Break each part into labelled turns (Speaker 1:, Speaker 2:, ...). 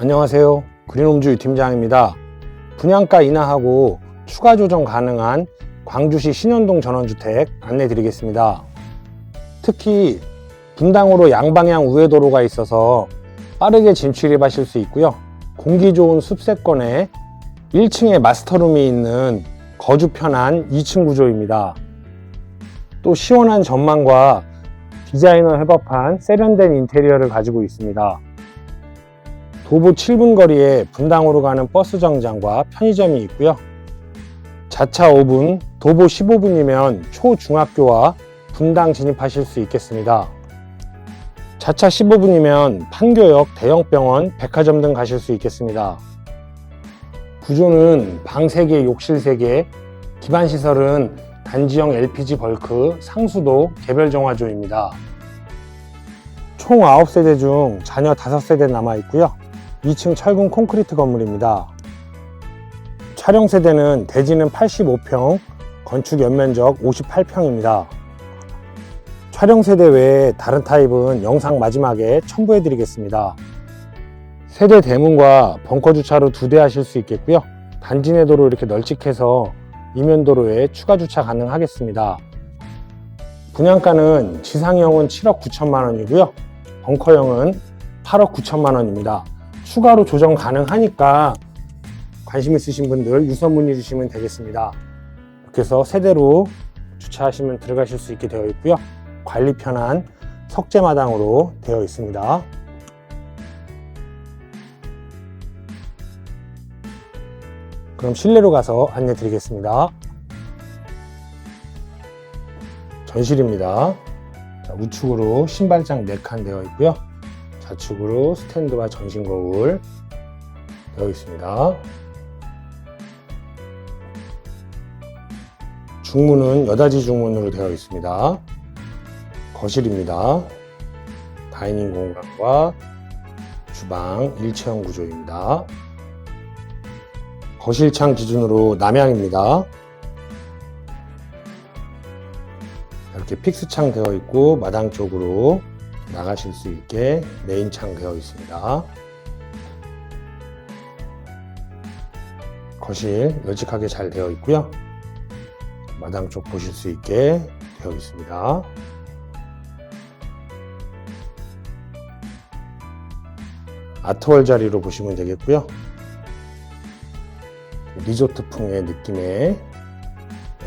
Speaker 1: 안녕하세요. 그린홈즈 유팀장입니다. 분양가 인하하고 추가 조정 가능한 광주시 신현동 전원주택 안내 드리겠습니다. 특히 분당으로 양방향 우회도로가 있어서 빠르게 진출입하실 수 있고요. 공기 좋은 숲세권에 1층에 마스터룸이 있는 거주 편한 2층 구조입니다. 또 시원한 전망과 디자이너 협업한 세련된 인테리어를 가지고 있습니다. 도보 7분 거리에 분당으로 가는 버스 정장과 편의점이 있고요. 자차 5분, 도보 15분이면 초중학교와 분당 진입하실 수 있겠습니다. 자차 15분이면 판교역, 대형병원, 백화점 등 가실 수 있겠습니다. 구조는 방 3개, 욕실 3개, 기반 시설은 단지형 LPG 벌크, 상수도, 개별 정화조입니다. 총 9세대 중 자녀 5세대 남아 있고요. 2층 철근 콘크리트 건물입니다. 촬영 세대는 대지는 85평, 건축 연면적 58평입니다. 촬영 세대 외에 다른 타입은 영상 마지막에 첨부해 드리겠습니다. 세대 대문과 벙커 주차로 두 대 하실 수 있겠고요. 단지 내도로 이렇게 널찍해서 이면 도로에 추가 주차 가능하겠습니다. 분양가는 지상형은 7억 9천만 원이고요. 벙커형은 8억 9천만 원입니다. 추가로 조정 가능하니까 관심 있으신 분들 유선 문의 주시면 되겠습니다. 이렇게 해서 세대로 주차하시면 들어가실 수 있게 되어 있고요. 관리 편한 석재마당으로 되어 있습니다. 그럼 실내로 가서 안내 드리겠습니다. 전실입니다. 자, 우측으로 신발장 4칸 되어 있고요. 좌측으로 스탠드와 전신 거울 되어 있습니다. 중문은 여닫이 중문으로 되어 있습니다. 거실입니다. 다이닝 공간과 주방 일체형 구조입니다. 거실창 기준으로 남향입니다. 이렇게 픽스창 되어 있고 마당 쪽으로 나가실 수 있게 메인 창 되어 있습니다. 거실 널찍하게 잘 되어 있고요. 마당 쪽 보실 수 있게 되어 있습니다. 아트월 자리로 보시면 되겠고요. 리조트풍의 느낌의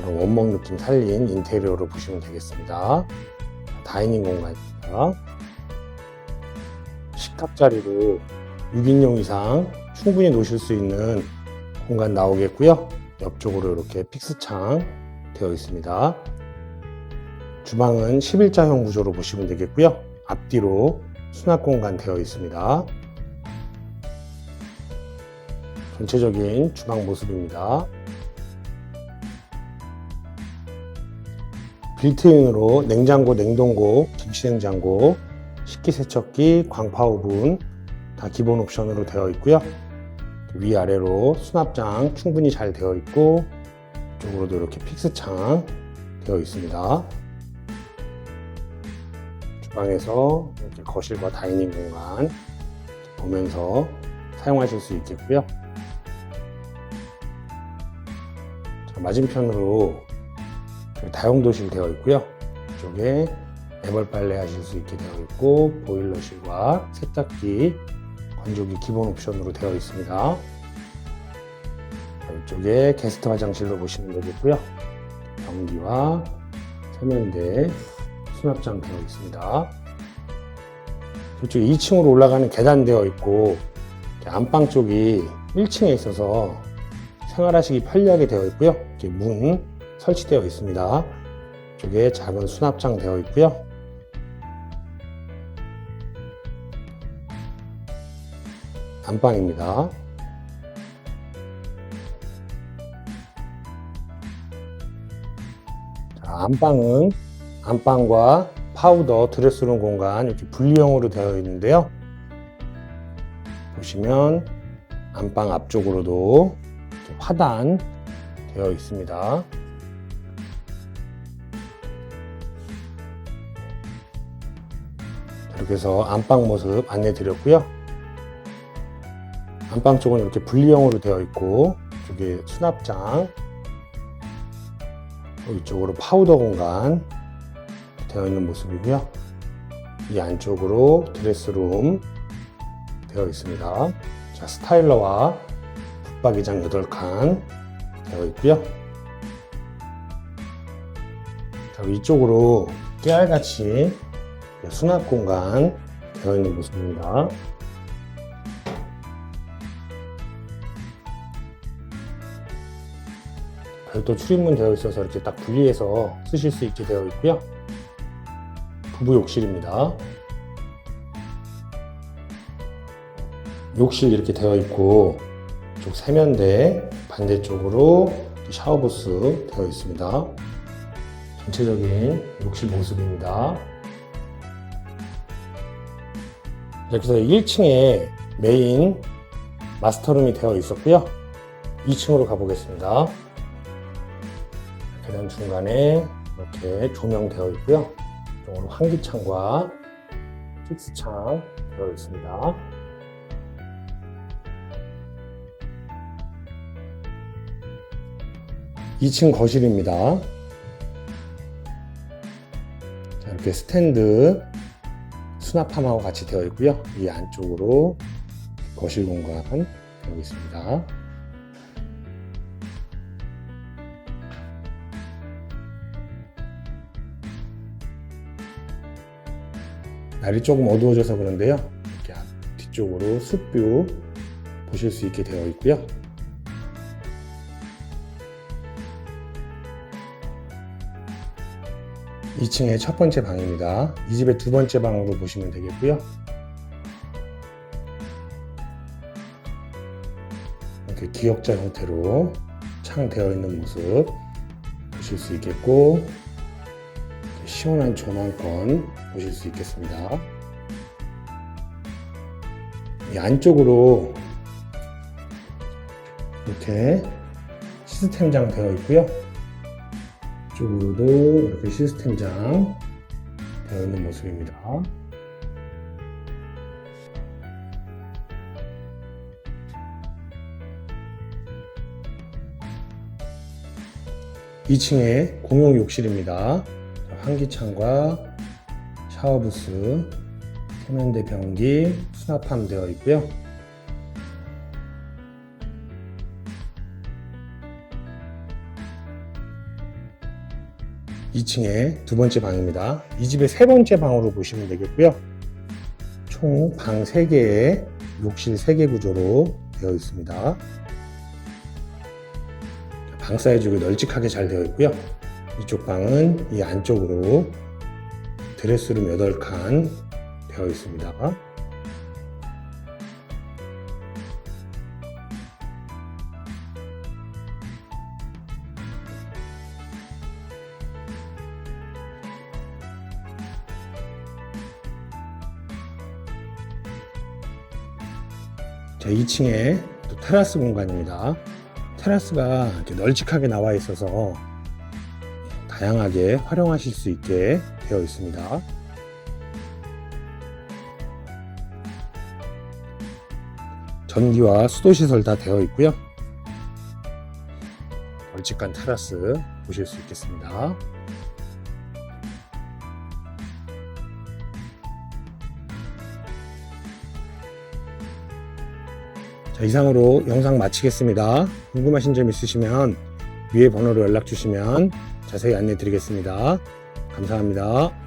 Speaker 1: 원목 느낌 살린 인테리어로 보시면 되겠습니다. 다이닝 공간입니다. 식탁 자리로 6인용 이상 충분히 놓으실 수 있는 공간 나오겠고요. 옆쪽으로 이렇게 픽스창 되어 있습니다. 주방은 11자형 구조로 보시면 되겠고요. 앞뒤로 수납 공간 되어 있습니다. 전체적인 주방 모습입니다. 빌트인으로 냉장고, 냉동고, 김치냉장고, 식기세척기, 광파오븐 다 기본 옵션으로 되어 있고요. 위아래로 수납장 충분히 잘 되어 있고 이쪽으로도 이렇게 픽스창 되어 있습니다. 주방에서 이렇게 거실과 다이닝 공간 보면서 사용하실 수 있겠고요. 자, 맞은편으로 다용도실 되어 있고요. 이쪽에 애벌 빨래 하실 수 있게 되어 있고 보일러실과 세탁기, 건조기 기본 옵션으로 되어 있습니다. 자, 이쪽에 게스트 화장실로 보시면 되겠고요. 변기와 세면대, 수납장 되어 있습니다. 이쪽 2층으로 올라가는 계단 되어 있고 안방 쪽이 1층에 있어서 생활하시기 편리하게 되어 있고요. 이렇게 문 설치되어 있습니다. 이쪽에 작은 수납장 되어 있고요. 안방입니다. 자, 안방은 안방과 파우더, 드레스룸 공간 이렇게 분리형으로 되어 있는데요. 보시면 안방 앞쪽으로도 화단 되어 있습니다. 이렇게 해서 안방 모습 안내 드렸고요. 안방 쪽은 이렇게 분리형으로 되어 있고 이쪽에 수납장 또 이쪽으로 파우더 공간 되어 있는 모습이고요. 이 안쪽으로 드레스룸 되어 있습니다. 자, 스타일러와 붙박이장 8칸 되어 있고요. 자, 위쪽으로 깨알같이 수납 공간 되어 있는 모습입니다. 별도 출입문 되어 있어서 이렇게 딱 분리해서 쓰실 수 있게 되어 있고요. 부부 욕실입니다. 욕실 이렇게 되어 있고 이쪽 세면대 반대쪽으로 샤워부스 되어 있습니다. 전체적인 욕실 모습입니다. 해서 1층에 메인 마스터룸이 되어 있었고요. 2층으로 가보겠습니다. 계단 중간에 이렇게 조명되어 있고요. 이쪽으로 환기창과 식스창 되어 있습니다. (2층) 거실입니다. 자, 이렇게 스탠드 수납함하고 같이 되어 있고요. 이 안쪽으로 거실 공간 되어 있습니다. 날이 조금 어두워져서 그런데요. 이렇게 앞- 뒤쪽으로 숲뷰 보실 수 있게 되어 있고요. (2층의) 첫 번째 방입니다. 이 집의 두 번째 방으로 보시면 되겠고요. 이렇게 기역자 형태로 창 되어 있는 모습 보실 수 있겠고 시원한 조망권 보실 수 있겠습니다. 이 안쪽으로 이렇게 시스템장 되어 있고요. 이쪽으로도 이렇게 시스템장 되어 있는 모습입니다. (2층에) 공용 욕실입니다. 환기창과 샤워부스, 세면대 변기, 수납함 되어 있고요. (2층에) 두 번째 방입니다. 이 집의 세 번째 방으로 보시면 되겠고요. 총 방 3개에 욕실 3개 구조로 되어 있습니다. 방 사이즈가 널찍하게 잘 되어 있고요. 이쪽 방은 이 안쪽으로 드레스룸 8칸 되어 있습니다. 자, 2층에 또 테라스 공간입니다. 테라스가 이렇게 널찍하게 나와 있어서 다양하게 활용하실 수 있게 되어 있습니다. 전기와 수도 시설 다 되어 있고요. 널찍한 테라스 보실 수 있겠습니다. 자, 이상으로 영상 마치겠습니다. 궁금하신 점 있으시면 위에 번호로 연락 주시면 자세히 안내 드리겠습니다. 감사합니다.